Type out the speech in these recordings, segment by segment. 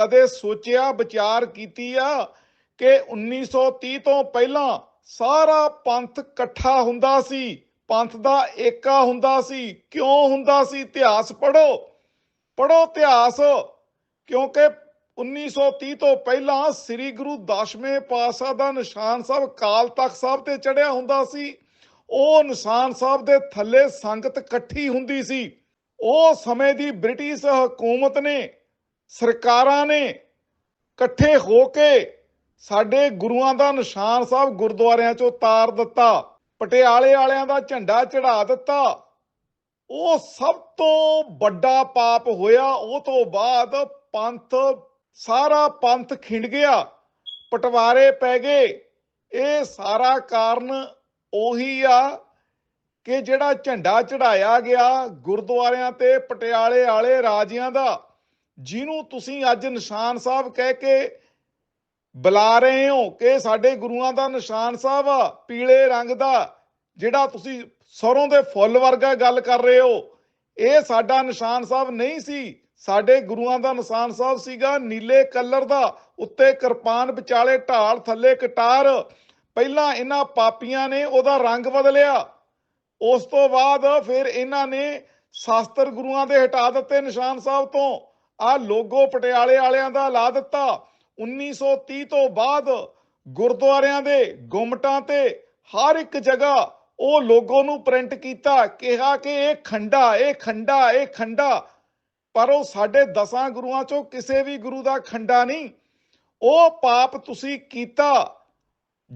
ਕਦੇ ਸੋਚਿਆ, ਵਿਚਾਰ ਕੀਤੀ ਆ ਕਿ 1930 ਤੋਂ ਪਹਿਲਾਂ ਸਾਰਾ ਪੰਥ ਇਕੱਠਾ ਹੁੰਦਾ ਸੀ, ਪੰਥ ਦਾ ਏਕਾ ਹੁੰਦਾ ਸੀ। ਕਿਉਂ ਹੁੰਦਾ ਸੀ? ਇਤਿਹਾਸ ਪੜੋ ਪੜੋ ਇਤਿਹਾਸ, ਕਿਉਂਕਿ 1930 ਤੋਂ ਪਹਿਲਾਂ ਸ੍ਰੀ ਗੁਰੂ ਦਸ਼ਵੇਂ ਪਾਤਸ਼ਾਹ ਦਾ ਨਿਸ਼ਾਨ ਸਾਹਿਬ ਕਾਲ ਤਖਤ ਸਾਹਿਬ ਤੇ ਚੜਿਆ ਹੁੰਦਾ ਸੀ। ਉਹ ਨਿਸ਼ਾਨ ਸਾਹਿਬ ਦੇ ਥੱਲੇ ਸੰਗਤ ਇਕੱਠੀ ਹੁੰਦੀ ਸੀ। ਉਹ ਸਮੇਂ ਦੀ ਬ੍ਰਿਟਿਸ਼ ਹਕੂਮਤ ਨੇ ਸਰਕਾਰਾਂ ਨੇ ਇਕੱਠੇ ਹੋ ਕੇ ਸਾਡੇ ਗੁਰੂਆਂ ਦਾ ਨਿਸ਼ਾਨ ਸਾਹਿਬ ਗੁਰਦੁਆਰਿਆਂ ਚੋਂ ਤਾਰ ਦਿੱਤਾ, ਪਟਿਆਲੇ ਵਾਲਿਆਂ ਦਾ ਝੰਡਾ ਚੜਾ ਦਿੱਤਾ। ਉਹ ਸਭ ਤੋਂ ਵੱਡਾ ਪਾਪ ਹੋਇਆ, ਉਹ ਤੋਂ ਬਾਅਦ ਪੰਥ, ਸਾਰਾ ਪੰਥ ਖਿੰਡ ਗਿਆ, ਪਟਵਾਰੇ ਪੈ ਗਏ। ਇਹ ਸਾਰਾ ਕਾਰਨ ਉਹੀ ਆ ਕਿ ਜਿਹੜਾ ਝੰਡਾ ਚੜਾਇਆ ਗਿਆ ਗੁਰਦੁਆਰਿਆਂ ਤੇ, ਪਟਿਆਲੇ ਵਾਲੇ ਰਾਜਿਆਂ ਦਾ ਜਿਹਨੂੰ ਤੁਸੀਂ ਅੱਜ ਨਿਸ਼ਾਨ ਸਾਹਿਬ ਕਹਿ ਕੇ ਬੁਲਾ ਰਹੇ ਹੋ ਕਿ ਸਾਡੇ ਗੁਰੂਆਂ ਦਾ ਨਿਸ਼ਾਨ ਸਾਹਿਬ ਆ, ਪੀਲੇ ਰੰਗ ਦਾ, ਜਿਹੜਾ ਤੁਸੀਂ ਸਰੋਂ ਦੇ ਫੁੱਲ ਵਰਗਾ ਗੱਲ ਕਰ ਰਹੇ ਹੋ, ਇਹ ਸਾਡਾ ਨਿਸ਼ਾਨ ਸਾਹਿਬ ਨਹੀਂ ਸੀ। ਸਾਡੇ ਗੁਰੂਆਂ ਦਾ ਨਿਸ਼ਾਨ ਸਾਹਿਬ ਸੀਗਾ ਨੀਲੇ ਕਲਰ ਦਾ, ਉੱਤੇ ਕਿਰਪਾਨ ਵਿਚਾਲੇ ਢਾਲ, ਥੱਲੇ ਕਟਾਰ। ਪਹਿਲਾਂ ਇਹਨਾਂ ਪਾਪੀਆਂ ਨੇ ਉਹਦਾ ਰੰਗ ਬਦਲਿਆ। ਉਸ ਤੋਂ ਬਾਅਦ ਫਿਰ ਇਹਨਾਂ ਨੇ ਸ਼ਾਸਤਰ ਗੁਰੂਆਂ ਦੇ ਹਟਾ ਦਿੱਤੇ ਨਿਸ਼ਾਨ ਸਾਹਿਬ ਤੋਂ। ਆ ਲੋਗੋ ਪਟਿਆਲੇ ਵਾਲਿਆਂ ਦਾ ਲਾ ਦਿੱਤਾ। 1930 ਤੋਂ ਬਾਅਦ ਗੁਰਦੁਆਰਿਆਂ ਦੇ ਗੁੰਮਟਾਂ ਤੇ ਹਰ ਇੱਕ ਜਗ੍ਹਾ ਉਹ ਲੋਗੋ ਨੂੰ ਪ੍ਰਿੰਟ ਕੀਤਾ। ਕਿਹਾ ਕਿ ਇਹ ਖੰਡਾ ਇਹ ਖੰਡਾ ਇਹ ਖੰਡਾ। ਪਰ ਉਹ ਸਾਡੇ ਦਸਾਂ ਗੁਰੂਆਂ ਚੋਂ ਕਿਸੇ ਵੀ ਗੁਰੂ ਦਾ ਖੰਡਾ ਨਹੀਂ। ਉਹ ਪਾਪ ਤੁਸੀਂ ਕੀਤਾ।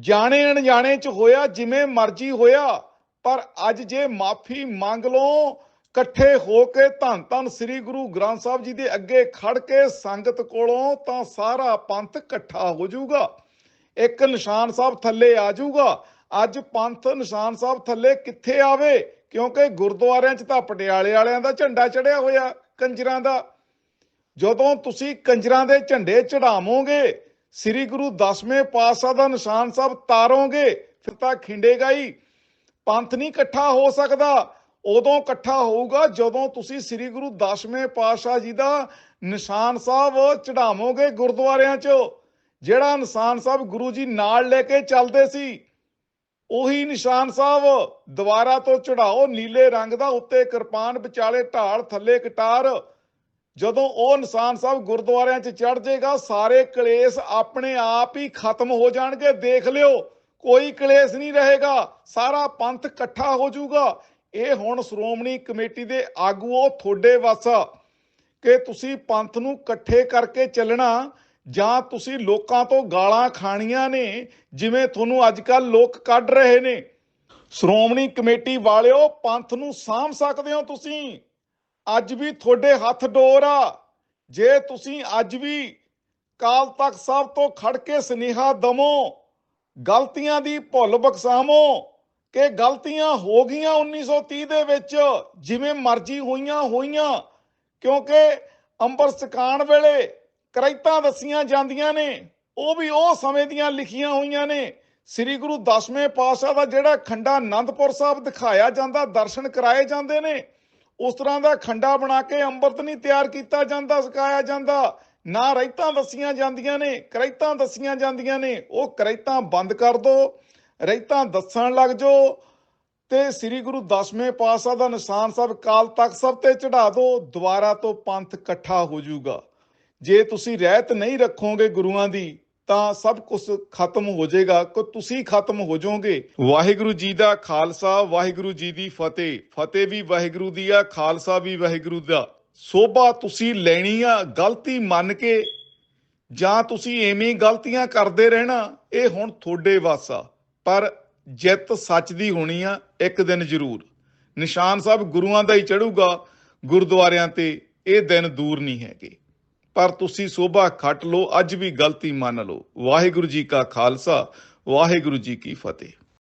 ਜਾਣੇ ਅਣਜਾਣੇ ਚ ਹੋਇਆ, ਜਿਵੇਂ ਮਰਜ਼ੀ ਹੋਇਆ। ਪਰ ਅੱਜ ਜੇ ਮਾਫੀ ਮੰਗ ਲਓ ਇਕੱਠੇ ਹੋ ਕੇ ਧੰਨ ਧੰਨ ਸ੍ਰੀ ਗੁਰੂ ਗ੍ਰੰਥ ਸਾਹਿਬ ਜੀ ਦੇ ਅੱਗੇ ਖੜ ਕੇ ਸੰਗਤ ਕੋਲੋਂ ਤਾਂ ਸਾਰਾ ਪੰਥ ਇਕੱਠਾ ਹੋ ਜਾਊਗਾ। ਇੱਕ ਨਿਸ਼ਾਨ ਸਾਹਿਬ ਥੱਲੇ ਆ ਜਾਊਗਾ। ਅੱਜ ਪੰਥ ਨਿਸ਼ਾਨ ਸਾਹਿਬ ਥੱਲੇ ਕਿੱਥੇ ਆਵੇ? ਕਿਉਂਕਿ ਗੁਰਦੁਆਰਿਆਂ 'ਚ ਤਾਂ ਪਟਿਆਲੇ ਵਾਲਿਆਂ ਦਾ ਝੰਡਾ ਚੜਿਆ ਹੋਇਆ, ਕੰਜਰਾਂ ਦਾ। ਜਦੋਂ ਤੁਸੀਂ ਕੰਜਰਾਂ ਦੇ ਝੰਡੇ ਚੜਾਵੋਗੇ ਸ੍ਰੀ ਗੁਰੂ ਦਸਵੇਂ ਪਾਤਸ਼ਾਹ ਦਾ ਨਿਸ਼ਾਨ ਸਾਹਿਬ ਤਾਰੋਗੇ, ਫਿਰ ਤਾਂ ਖਿੰਡੇਗਾ ਹੀ ਪੰਥ ਨਹੀਂ ਇਕੱਠਾ ਹੋ ਸਕਦਾ। ਉਦੋਂ ਇਕੱਠਾ ਹੋਊਗਾ ਜਦੋਂ ਤੁਸੀਂ ਸ੍ਰੀ ਗੁਰੂ ਦਸਵੇਂ ਪਾਤਸ਼ਾਹ ਜੀ ਦਾ ਨਿਸ਼ਾਨ ਸਾਹਿਬ ਚੜਾਵੋਗੇ ਗੁਰਦੁਆਰਿਆਂ 'ਚ, ਜਿਹੜਾ ਨਿਸ਼ਾਨ ਸਾਹਿਬ ਗੁਰੂ ਜੀ ਨਾਲ ਲੈ ਕੇ ਚੱਲਦੇ ਸੀ, ਉਹੀ ਨਿਸ਼ਾਨ ਸਾਹਿਬ ਦੁਬਾਰਾ ਤੋਂ ਚੜਾਓ ਨੀਲੇ ਰੰਗ ਦਾ, ਉੱਤੇ ਕਿਰਪਾਨ, ਵਿਚਾਲੇ ਢਾਲ, ਥੱਲੇ ਕਟਾਰ, ਜਦੋਂ ਉਹ ਨਿਸ਼ਾਨ ਸਾਹਿਬ ਗੁਰਦੁਆਰਿਆਂ 'ਚ ਚੜ ਜਾਏਗਾ, ਸਾਰੇ ਕਲੇਸ਼ ਆਪਣੇ ਆਪ ਹੀ ਖਤਮ ਹੋ ਜਾਣਗੇ, ਦੇਖ ਲਿਓ, ਕੋਈ ਕਲੇਸ਼ ਨਹੀਂ ਰਹੇਗਾ, ਸਾਰਾ ਪੰਥ ਇਕੱਠਾ ਹੋ ਜਾਊਗਾ। ਇਹ ਹੁਣ ਸ਼੍ਰੋਮਣੀ ਕਮੇਟੀ ਦੇ ਆਗੂਓ ਤੁਹਾਡੇ ਵੱਸ ਕਿ ਤੁਸੀਂ ਪੰਥ ਨੂੰ ਇਕੱਠੇ ਕਰਕੇ ਚੱਲਣਾ ਜਾਂ ਤੁਸੀਂ ਲੋਕਾਂ ਤੋਂ ਗਾਲਾਂ ਖਾਣੀਆਂ ਨੇ, ਜਿਵੇਂ ਤੁਹਾਨੂੰ ਅੱਜ ਕੱਲ ਲੋਕ ਕੱਢ ਰਹੇ ਨੇ। ਸ਼੍ਰੋਮਣੀ ਕਮੇਟੀ ਵਾਲਿਓ, ਪੰਥ ਨੂੰ ਸਾਂਭ ਸਕਦੇ ਹੋ ਤੁਸੀਂ। ਅੱਜ ਵੀ ਤੁਹਾਡੇ ਹੱਥ ਡੋਰ ਆ। ਜੇ ਤੁਸੀਂ ਅੱਜ ਵੀ ਕਾਲ ਤਖਤ ਸਾਹਿਬ ਤੋਂ ਖੜ ਕੇ ਸਨੇਹਾ ਦਮੋ ਗਲਤੀਆਂ ਦੀ ਭੁੱਲ ਬਖਸ਼ਾਵੋ ਕਿ ਗਲਤੀਆਂ ਹੋ ਗਈਆਂ 1930 ਦੇ ਵਿੱਚ, ਜਿਵੇਂ ਮਰਜ਼ੀ ਹੋਈਆਂ ਹੋਈਆਂ, ਕਿਉਂਕਿ ਅੰਬਰ ਸਕਾਨ ਵੇਲੇ ਕਰੈਤਾਂ ਦਸੀਆਂ ਜਾਂਦੀਆਂ ਨੇ, ਉਹ ਵੀ ਉਹ ਸਮੇਂ ਦੀਆਂ ਲਿਖੀਆਂ ਹੋਈਆਂ ਨੇ। ਸ੍ਰੀ ਗੁਰੂ ਦਸਵੇਂ ਪਾਤਸ਼ਾਹ ਦਾ ਜਿਹੜਾ ਖੰਡਾ ਆਨੰਦਪੁਰ ਸਾਹਿਬ ਦਿਖਾਇਆ ਜਾਂਦਾ, ਦਰਸ਼ਨ ਕਰਾਏ ਜਾਂਦੇ ਨੇ, ਉਸ ਤਰ੍ਹਾਂ ਦਾ ਖੰਡਾ ਬਣਾ ਕੇ ਅੰਮ੍ਰਿਤ ਨਹੀਂ ਤਿਆਰ ਕੀਤਾ ਜਾਂਦਾ, ਸਕਾਇਆ ਜਾਂਦਾ, ਨਾ ਰਹਿਤਾਂ ਦਸੀਆਂ ਜਾਂਦੀਆਂ ਨੇ ਕਰਾਇਤਾਂ ਦਸੀਆਂ ਜਾਂਦੀਆਂ ਨੇ, ਉਹ ਕਰੈਤਾਂ ਬੰਦ ਕਰ ਦੋ। ਰਹਿਤਾਂ ਦੱਸਣ ਲੱਗ ਜੋ ਤੇ ਸ੍ਰੀ ਗੁਰੂ ਦਸਵੇਂ ਪਾਤਸ਼ਾਹ ਦਾ ਨਿਸ਼ਾਨ ਸਾਹਿਬ ਕਾਲ ਤਖਤ ਸਭ ਤੇ ਚੜਾ ਦਿਓ, ਦੁਬਾਰਾ ਤੋਂ ਪੰਥ ਇਕੱਠਾ ਹੋ ਜਾਊਗਾ। ਜੇ ਤੁਸੀਂ ਰਹਿਤ ਨਹੀਂ ਰੱਖੋਗੇ ਗੁਰੂਆਂ ਦੀ, ਤਾਂ ਸਭ ਕੁਝ ਖਤਮ ਹੋ ਜਾਏਗਾ। ਕੋ ਤੁਸੀਂ ਖਤਮ ਹੋ ਜਾਓਗੇ। ਵਾਹਿਗੁਰੂ ਜੀ ਦਾ ਖਾਲਸਾ, ਵਾਹਿਗੁਰੂ ਜੀ ਦੀ ਫਤਿਹ। ਫਤਿਹ ਵੀ ਵਾਹਿਗੁਰੂ ਦੀ ਆ, ਖਾਲਸਾ ਵੀ ਵਾਹਿਗੁਰੂ ਦਾ। ਸੋਭਾ ਤੁਸੀਂ ਲੈਣੀ ਆ, ਗਲਤੀ ਮੰਨ ਕੇ ਜਾਂ ਤੁਸੀਂ ਐਵੇਂ ਗਲਤੀਆਂ ਕਰਦੇ ਰਹਿਣਾ, ਇਹ ਹੁਣ ਤੁਹਾਡੇ ਵੱਸ ਆ। ਪਰ ਜਿੱਤ ਸੱਚ ਦੀ ਹੋਣੀ ਆ, ਇੱਕ ਦਿਨ ਜ਼ਰੂਰ। ਨਿਸ਼ਾਨ ਸਾਹਿਬ ਗੁਰੂਆਂ ਦਾ ਹੀ ਚੜੂਗਾ ਗੁਰਦੁਆਰਿਆਂ ਤੇ ਇਹ ਦਿਨ ਦੂਰ ਨਹੀਂ ਹੈਗੇ। ਪਰ ਤੁਸੀਂ ਸੋਭਾ ਖੱਟ ਲਓ, ਅੱਜ ਵੀ ਗਲਤੀ ਮੰਨ ਲਓ। ਵਾਹਿਗੁਰੂ ਜੀ ਕਾ ਖਾਲਸਾ, ਵਾਹਿਗੁਰੂ ਜੀ ਕੀ ਫਤਿਹ।